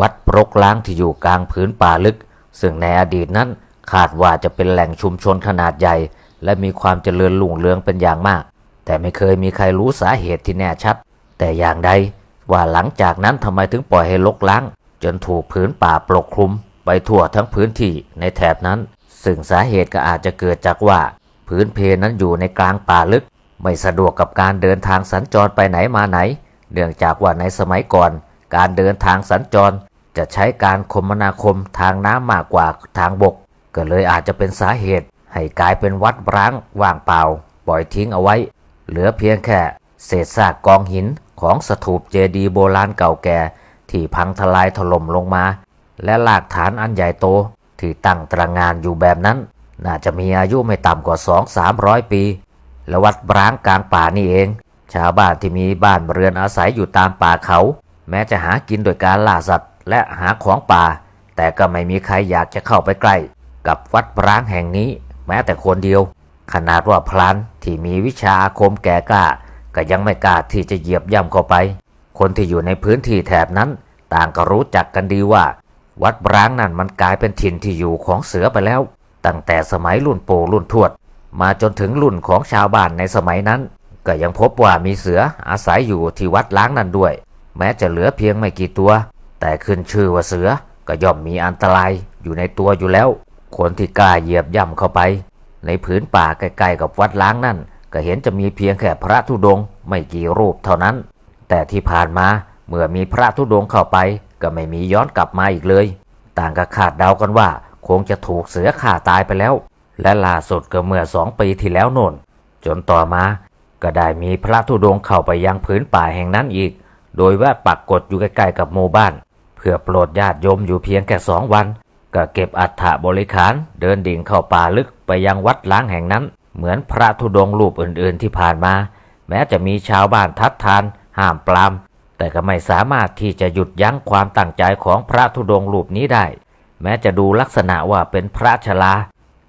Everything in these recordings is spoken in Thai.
วัดปรกล้างที่อยู่กลางผืนป่าลึก ซึ่งในอดีตนั้นคาดว่าจะเป็นแหล่งชุมชนขนาดใหญ่ และมีความเจริญรุ่งเรืองเป็นอย่างมาก แต่ไม่เคยมีใครรู้สาเหตุที่แน่ชัด แต่อย่างใดว่าหลังจากนั้นทำไมถึงปล่อยให้ลกล้าง จนถูกผืนป่าปกคลุม ไปทั่วทั้งพื้นที่ในแถบนั้น ซึ่งสาเหตุก็อาจจะเกิดจากว่า พื้นเพนั้นอยู่ในกลางป่าลึก ไม่สะดวกกับการเดินทางสัญจรไปไหนมาไหน เนื่องจากว่าในสมัยก่อน การเดินทางสัญจร จะใช้การคมนาคมทางน้ำมากกว่าทางบก ก็เลยอาจจะเป็นสาเหตุ ให้กลายเป็นวัดร้างว่างเปล่า ปล่อยทิ้งเอาไว้ เหลือเพียงแค่ เศษซากกองหินของสถูปเจดีย์โบราณเก่าแก่ ที่พังทลายถล่มลงมา และรากฐานอันใหญ่โต ที่ตั้งตระงานอยู่แบบนั้น น่าจะมีอายุไม่ต่ำกว่าสองสามร้อยปี และวัดร้างกลางป่านี่เอง ชาวบ้านที่มีบ้านเรือนอาศัยอยู่ตามป่าเขา แม้จะหากินโดยการล่าสัตว์ และหาของป่า แต่ก็ไม่มีใครอยากจะเข้าไปใกล้ กับวัดร้างแห่งนี้ แม้แต่คนเดียว ขนาดว่าพลันที่มีวิชาอาคมแก่กล้า ก็ยังไม่กล้าที่จะเหยียบย่ำเข้าไป คนที่อยู่ในพื้นที่แถบนั้น ต่างก็รู้จักกันดีว่า วัดร้างนั่นมันกลายเป็นถิ่นที่อยู่ของเสือไปแล้ว ตั้งแต่สมัยรุ่นปู่รุ่นทวด มาจนถึงรุ่นของชาวบ้านในสมัยนั้น ก็ยังพบว่ามีเสืออาศัยอยู่ที่วัดล้างนั่นด้วย แม้จะเหลือเพียงไม่กี่ตัว แต่ขึ้นชื่อว่าเสือก็ย่อมมีอันตรายอยู่ในตัวอยู่แล้ว คนที่กล้าเหยียบย่ำเข้าไป ในผืนป่าใกล้ๆกับวัดล้างนั่น ก็เห็นจะมีเพียงแค่พระธุดงค์ไม่กี่รูปเท่านั้น แต่ที่ผ่านมาเมื่อมีพระธุดงค์เข้าไป ก็ไม่มีย้อนกลับมาอีกเลย ต่างก็คาดเดากันว่า คงจะถูกเสือข่าตายไปแล้ว และล่าสุดก็เมื่อสองปีที่แล้วโน่น จนต่อมา ก็ได้มีพระธุดงค์เข้าไปยังผืนป่าแห่งนั้นอีก โดยแวะปักกดอยู่ใกล้ๆกับหมู่บ้าน พื่อโปรดญาติโยมอยู่เพียงแค่สองวัน ก็เก็บอัฐบริขารเดินดิ่งเข้าป่าลึกไปยังวัดล้างแห่งนั้น เหมือนพระธุดงค์รูปอื่นๆที่ผ่านมา แม้จะมีชาวบ้านทัดทาน ห้ามปราม แต่ก็ไม่สามารถที่จะหยุดยั้งความตั้งใจของพระธุดงค์รูปนี้ได้ แม้จะดูลักษณะว่าเป็นพระชรา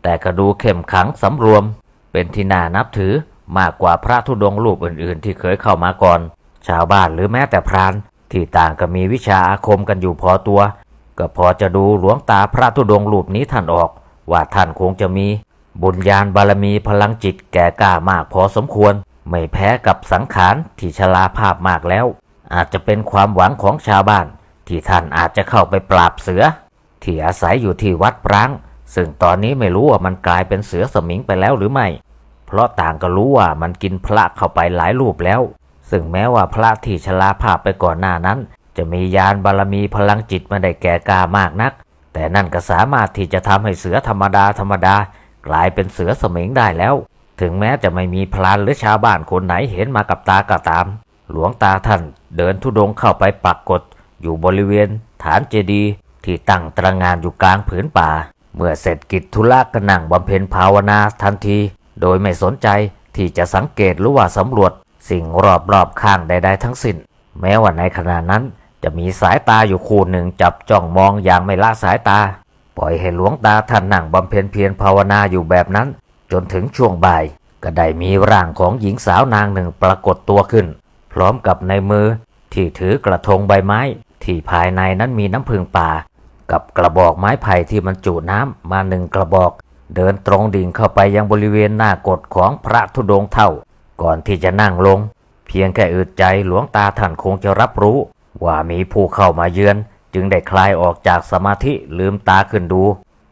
แต่ก็ดูเข้มขังสำรวม เป็นที่น่านับถือมากกว่าพระธุดงค์รูปอื่นๆ ที่เคยเข้ามาก่อน ชาวบ้านหรือแม้แต่พราน ที่ต่างก็มีวิชาอาคมกันอยู่พอตัว ก็พอจะดูหลวงตาพระธุดงค์รูปนี้ท่านออก ว่าท่านคงจะมีบุญญาณบารมีพลังจิตแก่กล้ามากพอสมควร ไม่แพ้กับสังขารที่ชราภาพมากแล้ว อาจจะเป็นความหวังของชาวบ้าน ที่ท่านอาจจะเข้าไปปราบเสือ ที่อาศัยอยู่ที่วัดปรางซึ่งตอนนี้ไม่รู้ว่ามันกลายเป็นเสือสมิงไปแล้วหรือไม่ เพราะต่างก็รู้ว่ามันกินพระเข้าไปหลายรูปแล้ว ซึ่งแม้ว่าพระที่ชราภาพไปก่อนหน้านั้น จะมียานบารมีพลังจิตมาได้แก่กล้ามากนัก แต่นั่นก็สามารถที่จะทำให้เสือธรรมดาธรรมดากลายเป็นเสือสมิงได้แล้ว ถึงแม้จะไม่มีพลานหรือชาวบ้านคนไหนเห็นมากับตาก็ตาม หลวงตาท่านเดินทุดงเข้าไปปักกดอยู่บริเวณ ฐานเจดีย์ที่ตั้งตระงานอยู่กลางผืนป่า เมื่อเสร็จกิจธุระก็นั่งบำเพ็ญภาวนาทันที โดยไม่สนใจที่จะสังเกตหรือว่าสำรวจ สิ่งรอบๆข้างใดๆทั้งสิ้น แม้ว่าในขณะนั้นจะมีสายตาอยู่คู่หนึ่งจับจ้องมองอย่างไม่ละสายตา ปล่อยให้หลวงตาท่านนั่งบำเพ็ญเพียรภาวนาอยู่แบบนั้น จนถึงช่วงบ่าย ก็ได้มีร่างของหญิงสาวนางหนึ่งปรากฏตัวขึ้น พร้อมกับในมือที่ถือกระทงใบไม้ ที่ภายในนั้นมีน้ำพึ่งป่า กับกระบอกไม้ไผ่ที่บรรจุน้ำมาหนึ่งกระบอก เดินตรงดิ่งเข้าไปยังบริเวณหน้ากฏของพระธุดงค์เท่า ก่อนที่จะนั่งลง เพียงแค่อึดใจหลวงตาท่านคงจะรับรู้ ว่ามีผู้เข้ามาเยือน จึงได้คลายออกจากสมาธิลืมตาขึ้นดู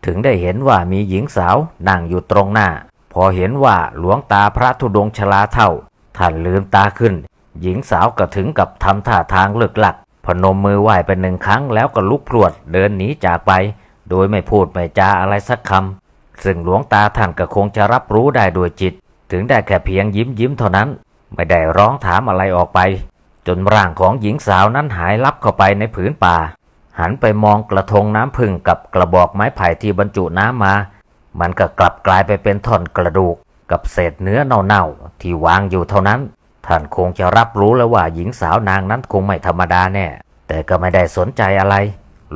ถึงได้เห็นว่ามีหญิงสาวนั่งอยู่ตรงหน้า พอเห็นว่าหลวงตาพระธุดงชลาเท่า ท่านลืมตาขึ้น หญิงสาวก็ถึงกับทำท่าทางเลือกหลัก พนมมือไหว้เป็นหนึ่งครั้งแล้วก็ลุกพรวดเดินหนีจากไป โดยไม่พูดไม่จาอะไรสักคำซึ่งหลวงตาท่านก็คงจะรับรู้ได้โดยจิต ถึงได้แค่เพียงยิ้มยิ้มเท่านั้น ไม่ได้ร้องถามอะไรออกไป จนร่างของหญิงสาวนั้นหายลับเข้าไปในผืนป่า หันไปมองกระทงน้ำพึ่งกับกระบอกไม้ไผ่ที่บรรจุน้ำมา มันก็กลับกลายไปเป็นท่อนกระดูกกับเศษเนื้อเน่าๆที่วางอยู่เท่านั้น ท่านคงจะรับรู้แล้วว่าหญิงสาวนางนั้นคงไม่ธรรมดาแน่ แต่ก็ไม่ได้สนใจอะไร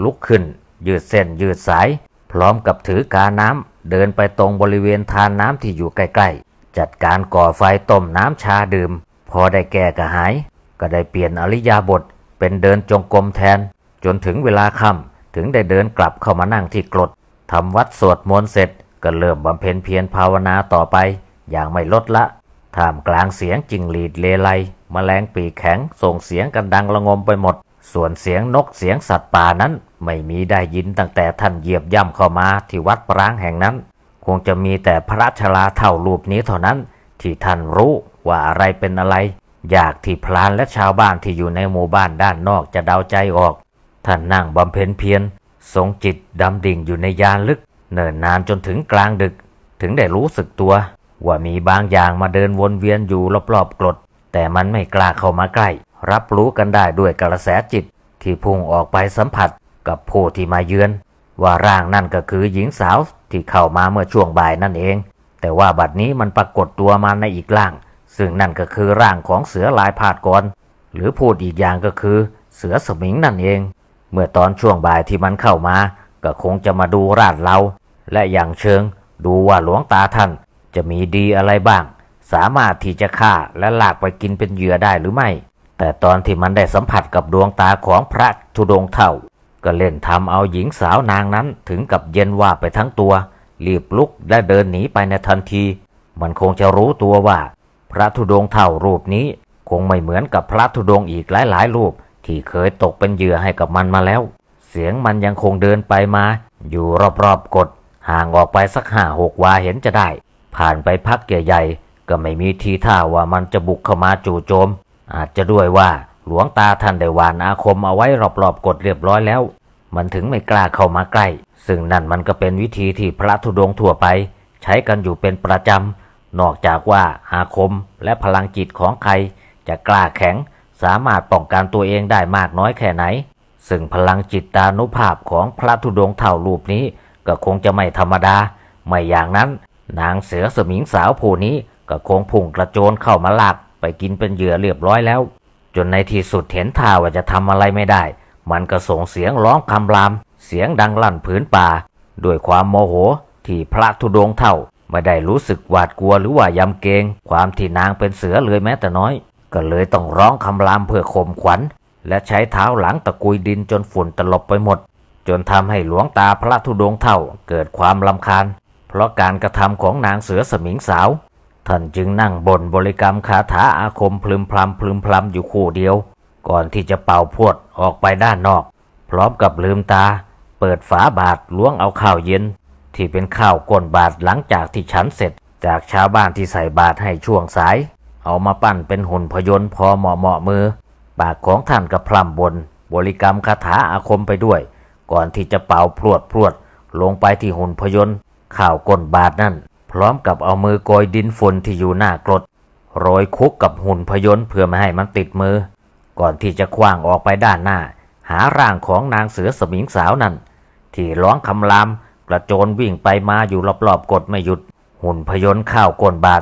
ลุกขึ้น ยืดเส้นยืดสาย พร้อมกับถือกาน้ำเดินไปตรงบริเวณทานน้ำที่อยู่ใกล้ จัดการก่อไฟต้มน้ำชาดื่ม พอได้แก้กระหาย ก็ได้เปลี่ยนอริยาบทเป็นเดินจงกรมแทน จนถึงเวลาค่ำถึงได้เดินกลับเข้ามานั่งที่กรดทำวัดสวดมนต์เสร็จ ก็เริ่มบำเพ็ญเพียรภาวนาต่อไป อย่างไม่ลดละท่ามกลางเสียงจิงหรีดเลไลมแมลงปีกแข็งส่งเสียงกันดังระงมไปหมด ส่วนเสียงนกเสียงสัตว์ป่านั้น ไม่มีได้ยินตั้งแต่ท่านเหยียบย่ำเข้ามาที่วัดปรางแห่งนั้น คงจะมีแต่พระชราเท่ารูปนี้เท่านั้นที่ท่านรู้ว่าอะไรเป็นอะไร อยากที่พลานและชาวบ้านที่อยู่ในหมู่บ้านด้านนอกจะเดาใจออก ท่านนั่งบำเพ็ญเพียรทรงจิตดำดิ่งอยู่ในยานลึก เนิ่นนานจนถึงกลางดึก ถึงได้รู้สึกตัว ว่ามีบางอย่างมาเดินวนเวียนอยู่รอบๆกรด แต่มันไม่กล้าเข้ามาใกล้ รับรู้กันได้ด้วยกระแสจิตที่พุ่งออกไปสัมผัสกับผู้ที่มาเยือน ว่าร่างนั่นก็คือหญิงสาวที่เข้ามาเมื่อช่วงบ่ายนั่นเอง แต่ว่าบัดนี้มันปรากฏตัวมาในอีกร่าง ซึ่งนั่นก็คือร่างของเสือลายพาดกรหรือพูดอีกอย่างก็คือเสือสมิงนั่นเอง เมื่อตอนช่วงบ่ายที่มันเข้ามา ก็คงจะมาดูราดเรา และอย่างเชิง ดูว่าหลวงตาท่านจะมีดีอะไรบ้าง สามารถที่จะฆ่าและลากไปกินเป็นเหยื่อได้หรือไม่ แต่ตอนที่มันได้สัมผัสกับดวงตาของพระธุดงเท่า ก็เล่นทำเอาหญิงสาวนางนั้นถึงกับเย็นว่าไปทั้งตัว รีบลุกและเดินหนีไปในทันที มันคงจะรู้ตัวว่า พระธุดงเท่ารูปนี้ คงไม่เหมือนกับพระธุดงอีกหลายๆ รูป ที่เคยตกเป็นเหยื่อให้กับมันมาแล้ว เสียงมันยังคงเดินไปมา อยู่รอบๆกดห่างออกไปสักห้าหกวาเห็นจะได้ ผ่านไปพักใหญ่ๆก็ไม่มีทีท่าว่ามันจะบุกเข้ามาจู่โจม อาจจะด้วยว่า หลวงตาท่านได้หวานอาคมเอาไว้รอบๆกดเรียบร้อยแล้ว มันถึงไม่กล้าเข้ามาใกล้ ซึ่งนั่นมันก็เป็นวิธีที่พระธุดงค์ทั่วไป ใช้กันอยู่เป็นประจำ นอกจากว่าอาคมและพลังจิตของใคร จะกล้าแข็งสามารถป้องกันตัวเองได้มากน้อยแค่ไหน ซึ่งพลังจิตตานุภาพของพระธุดงค์เท่ารูปนี้ ก็คงจะไม่ธรรมดา ไม่อย่างนั้น นางเสือสมิงสาวผู้นี้ก็คงพุ่งกระโจนเข้ามาลากไปกินเป็นเหยื่อเรียบร้อยแล้ว จนในที่สุดเห็นท่าว่าจะทำอะไรไม่ได้ มันก็ส่งเสียงร้องคำราม เสียงดังลั่นผืนป่า ด้วยความโมโหที่พระธุดงเท่าไม่ได้รู้สึกหวาดกลัวหรือว่ายำเกรงความที่นางเป็นเสือเลยแม้แต่น้อย ก็เลยต้องร้องคำรามเพื่อข่มขวัญ และใช้เท้าหลังตะกุยดินจนฝุ่นตลบไปหมด จนทำให้หลวงตาพระธุดงเท่าเกิดความลำคาญ เพราะการกระทำของนางเสือสมิงสาว ท่านจึงนั่งบนบริกรรมคาถาอาคมพลึมพลำพลึมพลำอยู่คู่เดียว ก่อนที่จะเป่าพวดออกไปด้านนอก พร้อมกับลืมตา เปิดฝาบาทล้วงเอาข้าวเย็น ที่เป็นข้าวก้นบาทหลังจากที่ฉันเสร็จ จากชาวบ้านที่ใส่บาทให้ช่วงสาย เอามาปั้นเป็นหุ่นพยนต์พอเหมาะเหมาะมือ ปากของท่านก็พร่ำบน บริกรรมคาถาอาคมไปด้วย ก่อนที่จะเป่าพรวดพรวดลงไปที่หุ่นพยนต์ข้าวก้นบาทนั่น ร้อมกับเอามือโกยดินฝุ่นที่อยู่หน้ากรดโรยคุกกับหุ่นพยนต์เพื่อไม่ให้มันติดมือ ก่อนที่จะคว้างออกไปด้านหน้า หาร่างของนางเสือสมิงสาวนั่น ที่ร้องคำรามกระโจนวิ่งไปมาอยู่รอบๆกดไม่หยุด หุ่นพยนต์ข้าวก้นบาท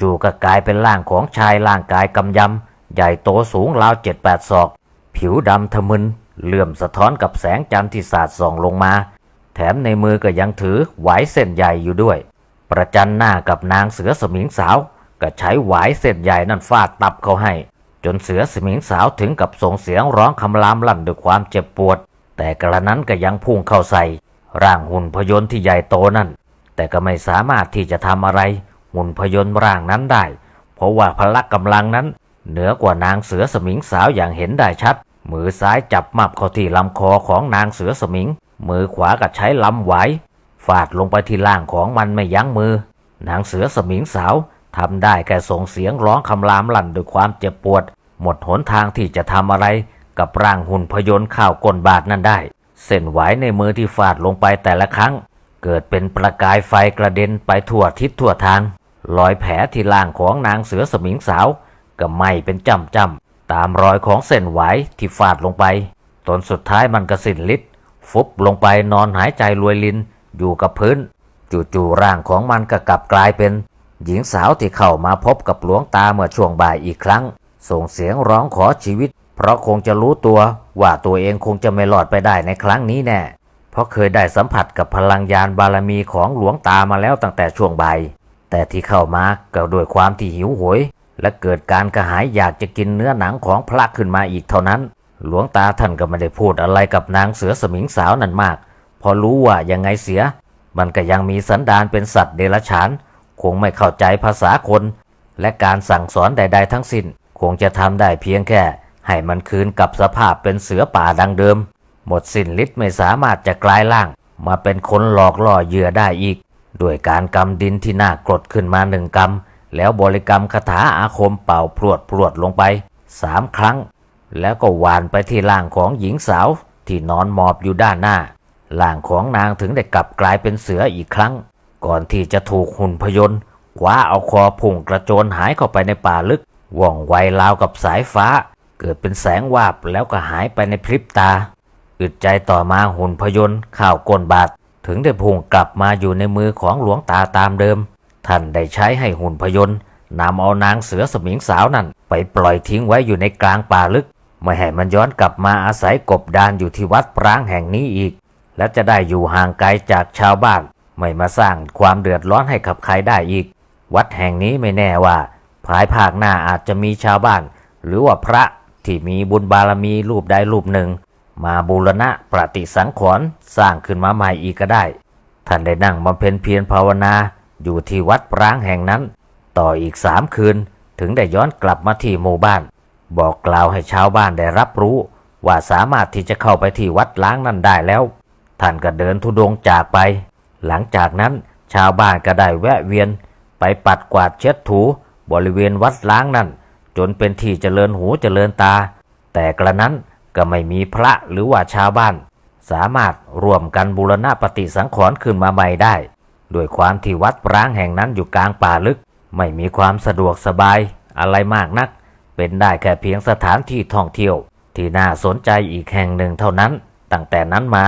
จู่ๆก็กลายเป็นร่างของชายร่างกายกำยำ ใหญ่โตสูงราวเจ็ดแปดศอก ผิวดำทะมึนเลื่อมสะท้อนกับแสงจันทร์ที่สาดส่องลงมา แถมในมือก็ยังถือหวายเส้นใหญ่อยู่ด้วย ประจันหน้ากับนางเสือสมิงสาว ก็ใช้หวายเส้นใหญ่นั่นฟาดตับเขาให้ จนเสือสมิงสาวถึงกับส่งเสียงร้องคำรามลั่นด้วยความเจ็บปวด แต่กระนั้นก็ยังพุ่งเข้าใส่ ร่างหุ่นพยนต์ที่ใหญ่โตนั่น แต่ก็ไม่สามารถที่จะทำอะไร หุ่นพยนต์ร่างนั้นได้ เพราะว่าพละกำลังนั้น เหนือกว่านางเสือสมิงสาวอย่างเห็นได้ชัด มือซ้ายจับมับเข้าที่ลำคอของนางเสือสมิง มือขวาก็ใช้ลำไหว ฟาดลงไปที่ล่างของมันไม่ยั้งมือ นางเสือสมิงสาวทำได้แค่ส่งเสียงร้องคำรามลั่นด้วยความเจ็บปวด หมดหนทางที่จะทำอะไรกับร่างหุ่นพยนต์ข้าวก้นบาทนั้นได้ เส้นไหวในมือที่ฟาดลงไปแต่ละครั้ง เกิดเป็นประกายไฟกระเด็นไปทั่วทิศทั่วทางรอยแผลที่ล่างของนางเสือสมิงสาว ก็ไหม้เป็นจำจำตามรอยของเส้นไหวที่ฟาดลงไปตนสุดท้ายมันก็สิ้นฤทธิ์ฟุบลงไปนอนหายใจรวยลิน อยู่กับพื้น จู่ๆร่างของมันก็กลับกลายเป็น หญิงสาวที่เข้ามาพบกับหลวงตาเมื่อช่วงบ่ายอีกครั้ง ส่งเสียงร้องขอชีวิต เพราะคงจะรู้ตัวว่าตัวเองคงจะไม่รอดไปได้ในครั้งนี้แน่ เพราะเคยได้สัมผัสกับพลังยานบารมีของหลวงตามาแล้วตั้งแต่ช่วงบ่าย แต่ที่เข้ามาก็ด้วยความที่หิวโหย และเกิดการกระหายอยากจะกินเนื้อหนังของพระขึ้นมาอีกเท่านั้น หลวงตาท่านก็ไม่ได้พูดอะไรกับนางเสือสมิงสาวนั่นมาก พอรู้ว่ายังไงเสีย มันก็ยังมีสันดานเป็นสัตว์เดรัจฉาน คงไม่เข้าใจภาษาคน และการสั่งสอนใด ๆ ทั้งสิ้น คงจะทำได้เพียงแค่ ให้มันคืนกับสภาพเป็นเสือป่าดังเดิม หมดสิ้นฤทธิ์ไม่สามารถจะกลายร่าง มาเป็นคนหลอกล่อเหยื่อได้อีก ด้วยการกำดินที่น่ากรดขึ้นมาหนึ่งกำแล้วบริกรรมคาถาอาคมเป่าพรวดพรวดลงไปสามครั้ง แล้วก็หวานไปที่ร่างของหญิงสาวที่นอนหมอบอยู่ด้านหน้า ร่างของนางถึงได้กลับกลายเป็นเสืออีกครั้ง ก่อนที่จะถูกหุ่นพยนต์คว้าเอาคอพุ่งกระโจนหายเข้าไปในป่าลึก ว่องไวราวกับสายฟ้า เกิดเป็นแสงวาบแล้วก็หายไปในพริบตา อึดใจต่อมาหุ่นพยนต์ข้าวก้นบาทถึงได้พุ่งกลับมาอยู่ในมือของหลวงตาตามเดิม ท่านได้ใช้ให้หุ่นพยนต์นำเอานางเสือสมิงสาวนั่น ไปปล่อยทิ้งไว้อยู่ในกลางป่าลึก ไม่ให้มันย้อนกลับมาอาศัยกบดานอยู่ที่วัดปรางแห่งนี้อีก และจะได้อยู่ห่างไกลจากชาวบ้าน ไม่มาสร้างความเดือดร้อนให้กับใครได้อีก วัดแห่งนี้ไม่แน่ว่าภายภาคหน้าอาจจะมีชาวบ้าน หรือว่าพระที่มีบุญบารมีรูปใดรูปหนึ่ง มาบูรณะปฏิสังขรณ์สร้างขึ้นมาใหม่อีกก็ได้ ท่านได้นั่งบำเพ็ญเพียรภาวนาอยู่ที่วัดปรางแห่งนั้น ต่ออีกสามคืน ถึงได้ย้อนกลับมาที่หมู่บ้าน บอกกล่าวให้ชาวบ้านได้รับรู้ ว่าสามารถที่จะเข้าไปที่วัดล้างนั้นได้แล้ว ท่านก็เดินทุดงจากไป หลังจากนั้นชาวบ้านก็ได้แวะเวียน ไปปัดกวาดเช็ดถูบริเวณวัดล้างนั้นจนเป็นที่เจริญหูเจริญตา แต่กระนั้นก็ไม่มีพระหรือว่าชาวบ้าน สามารถร่วมกันบูรณะปฏิสังขรณ์ขึ้นมาใหม่ได้ด้วยความที่วัดร้างแห่งนั้นอยู่กลางป่าลึก ไม่มีความสะดวกสบายอะไรมากนัก เป็นได้แค่เพียงสถานที่ท่องเที่ยว ที่น่าสนใจอีกแห่งหนึ่งเท่านั้น ตั้งแต่นั้นมา